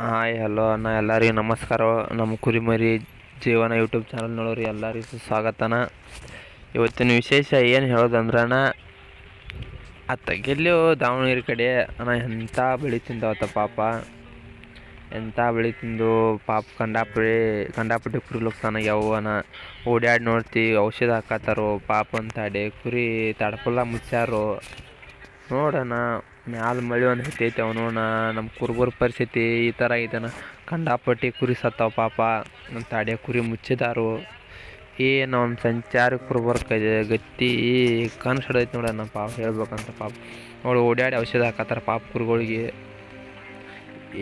Hi, hello ಅಣ್ಣ, ಎಲ್ಲರಿಗೂ ನಮಸ್ಕಾರ. ನಮ್ಮ ಕುರಿಮರಿ ಜೀವನ ಯೂಟ್ಯೂಬ್ ಚಾನಲ್ ನೋಡೋರಿ ಎಲ್ಲರಿಗೂ ಸ್ವಾಗತನ. ಇವತ್ತಿನ ವಿಶೇಷ ಏನು ಹೇಳೋದಂದ್ರೆ ಅಣ್ಣ ಆ ಗೆಲ್ಲೋ ದಾವಣಗೆರೆ ಕಡೆ ಅಣ್ಣ ಎಂಥ ಬೆಳೆ ತಿಂದವತ್ತ ಪಾಪ. ಎಂಥ ಬೆಳೆ ತಿಂದು ಪಾಪ ಕಂಡಾಪುಡಿ ಕಂಡಾಪುಟ್ಟಿ ಕುರಿ ಲುಕ್ಸಾನ ಅಣ್ಣ. ಓಡ್ಯಾಡಿ ನೋಡ್ತಿ, ಔಷಧ ಹಾಕತ್ತಾರೋ, ಪಾಪ ಅಂತಾಡಿ ಕುರಿ ತಡಪಲ್ಲ ಮುಚ್ಚಾರೋ. ನೋಡೋಣ ಮ್ಯಾಲ ಮಳೆ ಒಂದು ಹತ್ತೈತೆ ಅವನು ನಮ್ಮ ಕುರುಬರ ಪರಿಸ್ಥಿತಿ ಈ ಥರ ಐತನ. ಕಂಡಾಪಟ್ಟಿ ಕುರಿ ಸತ್ತಾವ ಪಾಪ ನಮ್ಮ ತಾಡೆ ಕುರಿ ಮುಚ್ಚಿದಾರು. ಏನು ಅವ್ನ ಸಂಚಾರ ಕುರುಬರ ಕೈ ಗತ್ತಿ ಕನ್ಸು ಹಿಡೈತೆ ನಮ್ಮ ಪಾಪ ಹೇಳ್ಬೇಕಂತ ಪಾಪ. ಅವಳು ಓಡಾಡಿ ಔಷಧ ಹಾಕತ್ತಾರ ಪಾಪ ಕುರುಗಳಿಗೆ.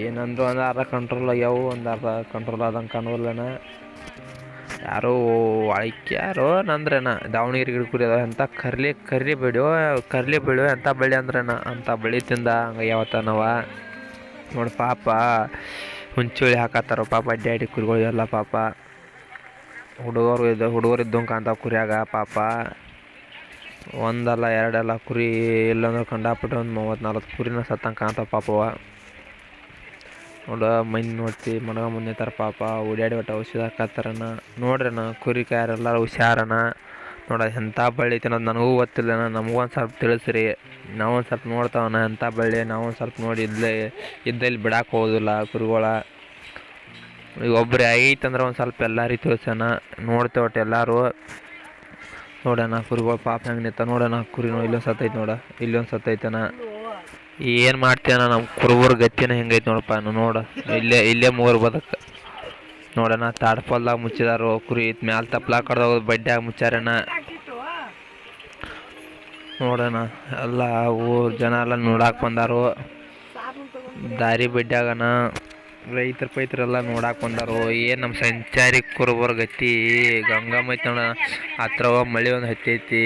ಏನಂದ್ರು ಒಂದು ಅರ್ಧ ಕಂಟ್ರೋಲ್ ಆಗ್ಯಾವು, ಒಂದು ಅರ್ಧ ಕಂಟ್ರೋಲ್ ಆದಂಗೆ ಕಾಣವಲ್ಲಣ್ಣ ಯಾರೋ ಯಾರೋ ನಂದ್ರಣ್ಣ ದಾವಣಗೆರೆ ಗಿಡ ಕುರಿ ಅದಾವ ಎಂಥ ಕರ್ಲಿ ಕರ್ಲಿ ಬೆಳೆಯೋ ಕರ್ಲಿ ಬೆಳೆಯೋ ಎಂಥ ಬೆಳೆ ಅಂದ್ರಣ್ಣ ಅಂಥ ಬೆಳೆ ತಿಂದ ಹಂಗೆ ಯಾವತ್ತನವ. ನೋಡಿ ಪಾಪ ಹುಂಚುಳಿ ಹಾಕತ್ತಾರ ಪಾಪ ಅಡ್ಡಾಡಿ ಕುರಿಗಳು ಎಲ್ಲ ಪಾಪ. ಹುಡುಗರು ಇದ್ದ, ಹುಡುಗರು ಇದ್ದಂಗೆ ಅಂತ ಕುರಿಯಾಗ ಪಾಪ. ಒಂದಲ್ಲ ಎರಡಲ್ಲ ಕುರಿ ಇಲ್ಲಂದ್ರೆ ಕಂಡಾಪಟ್ಟೆ ಒಂದು ಮೂವತ್ತು ನಲ್ವತ್ತು ಕುರಿನ ಸತ್ತಂಗೆ ಕಾಣ್ತಾವ ಪಾಪವ ನೋಡ, ಮೈನ್ ನೋಡ್ತಿ, ಮನಗ ಮುಂದೆ ತರ ಪಾಪ ಓಡಾಡಿ ಒಟ್ಟು ಔಷಧ ಹಾಕತ್ತಾರನ. ನೋಡ್ರಣ ಕುರಿ ಕಾಯರೆಲ್ಲರೂ ಹುಷಾರಣ ನೋಡ ಎಂಥ ಬಳ್ಳಿ ಐತೆ ಅನ್ನೋದು ನನಗೂ ಗೊತ್ತಿಲ್ಲನ. ನಮಗೂ ಒಂದು ಸ್ವಲ್ಪ ತಿಳಿಸ್ರಿ. ನಾವೊಂದು ಸ್ವಲ್ಪ ನೋಡ್ತಾವಣ ಎಂಥ ಬಳ್ಳಿ ನಾವೊಂದು ಸ್ವಲ್ಪ ನೋಡಿ ಇದ್ಲೇ, ಇದ್ದಲ್ಲಿ ಬಿಡಕ್ಕೆ ಹೋಗೋದಿಲ್ಲ ಕುರಿಗಳ. ಈಗ ಒಬ್ಬರೇ ಐತಂದ್ರೆ ಒಂದು ಸ್ವಲ್ಪ ಎಲ್ಲರಿಗೆ ತಿಳಿಸೋಣ ನೋಡ್ತೇವೆ ಒಟ್ಟು ಎಲ್ಲರೂ. ನೋಡೋಣ, ಕುರಿಗಳು ಪಾಪ ಹೆಂಗೆ ನಿಂತ ನೋಡೋಣ, ಕುರಿನೂ ಇಲ್ಲೊಂದು ಸತ್ತೈತೆ ನೋಡ, ಇಲ್ಲೊಂದು ಸತ್ತೈತನ ಏನು ಮಾಡ್ತೀಯಣ್ಣ ನಮ್ಮ ಕುರುಬರ ಗತಿನ ಹೆಂಗೈತೆ ನೋಡಪ್ಪ. ನೋಡು. ಇಲ್ಲೇ ಇಲ್ಲೇ ಮೂರು ಬದಕ. ನೋಡಣ ತಾಡ್ಪಲ್ದಾಗ ಮುಚ್ಚಿದಾರು. ಕುರಿ ಮ್ಯಾಲ ತಪ್ಲಾ ಕಡ್ದೋಗೋದು ಬಡ್ಡ್ಯಾಗ ಮುಚ್ಚಾರಣ್ಣ ನೋಡೋಣ ಎಲ್ಲ ಊರ್ ಜನ ಎಲ್ಲ ನೋಡಾಕ್ ಬಂದಾರು. ದಾರಿ ಬಡ್ಡ್ಯಾಗನ ರೈತರ ಪೈತರೆಲ್ಲ ನೋಡಾಕ್ ಬಂದಾರು. ಏನು ನಮ್ಮ ಸಂಚಾರಿ ಕುರುಬರ ಗತಿ? ಗಂಗಮ್ಮ ಐತೆ ನೋಡ ಹತ್ರ ಮಳೆ ಒಂದು ಹತ್ತೈತಿ.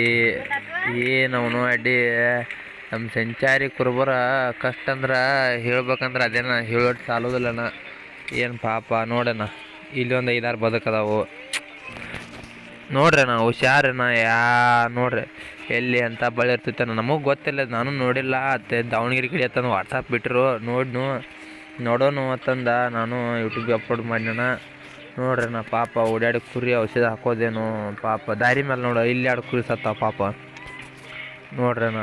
ಏನು ಅವನು ಅಡ್ಡಿ? ನಮ್ಮ ಸಂಚಾರಿ ಕುರುಬರ ಕಷ್ಟ ಅಂದ್ರೆ ಹೇಳ್ಬೇಕಂದ್ರೆ ಅದೇನ ಹೇಳೋದು ಸಾಲೋದಿಲ್ಲಣ್ಣ ಏನು ಪಾಪ ನೋಡಣ್ಣ ಇಲ್ಲಿ ಒಂದು ಐದಾರು ಬದುಕದಾವು ನೋಡ್ರಣ್ಣ ಹುಷಾರಣ್ಣ ಯಾ, ನೋಡ್ರಿ. ಎಲ್ಲಿ ಅಂತ ಬಳಿ ಇರ್ತೈತಣ್ಣ ನಮಗೆ ಗೊತ್ತಿಲ್ಲ, ನಾನು ನೋಡಿಲ್ಲ. ಅತ್ತೆ ದಾವಣಗೆರೆ ಕಡೆ ಅತ್ತಂದು ವಾಟ್ಸಪ್ ಬಿಟ್ಟರು ನೋಡ್ನು, ನೋಡೋನು ಅಂತಂದ. ನಾನು ಯೂಟ್ಯೂಬ್ಗೆ ಅಪ್ಲೋಡ್ ಮಾಡ್ಯಣ ನೋಡ್ರಣ್ಣ ಪಾಪ ಓಡಾಡಿ ಕುರಿ ಔಷಧ ಹಾಕೋದೇನು. ಪಾಪ ದಾರಿ ಮೇಲೆ ನೋಡೋ, ಇಲ್ಲಿ ಎರಡು ಕುರಿ ಸತ್ತಾವ ಪಾಪ. ನೋಡ್ರಣ್ಣ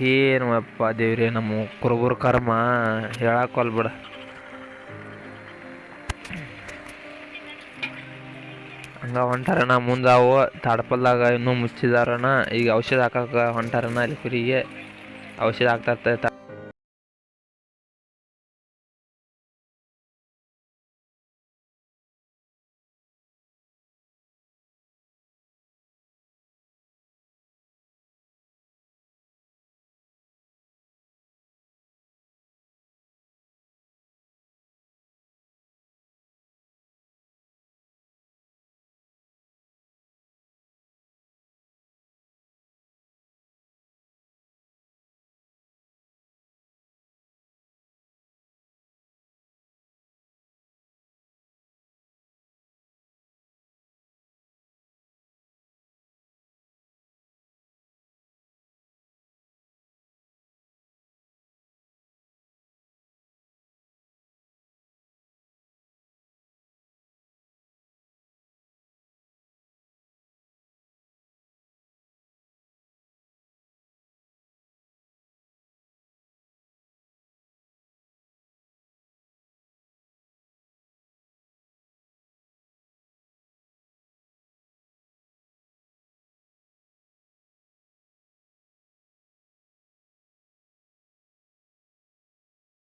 ಏನು ಅಪ್ಪ ದೇವ್ರಿ, ನಮ್ಮ ಕುರುಬರ ಕರ್ಮ ಹೇಳಕ್ಕಲ್ ಬಿಡ ಹಂಗ ಹೊಂಟಾರಣ ಮುಂದಾವು, ತಾಡ್ಪಲ್ದಾಗ ಇನ್ನೂ ಮುಚ್ಚಿದಾರಣ ಈಗ ಔಷಧ ಹಾಕಕ್ಕೆ ಹೊಂಟಾರಣ ಅಲ್ಲಿ ಕುರಿಗೆ. ಔಷಧ ಹಾಕ್ತಾ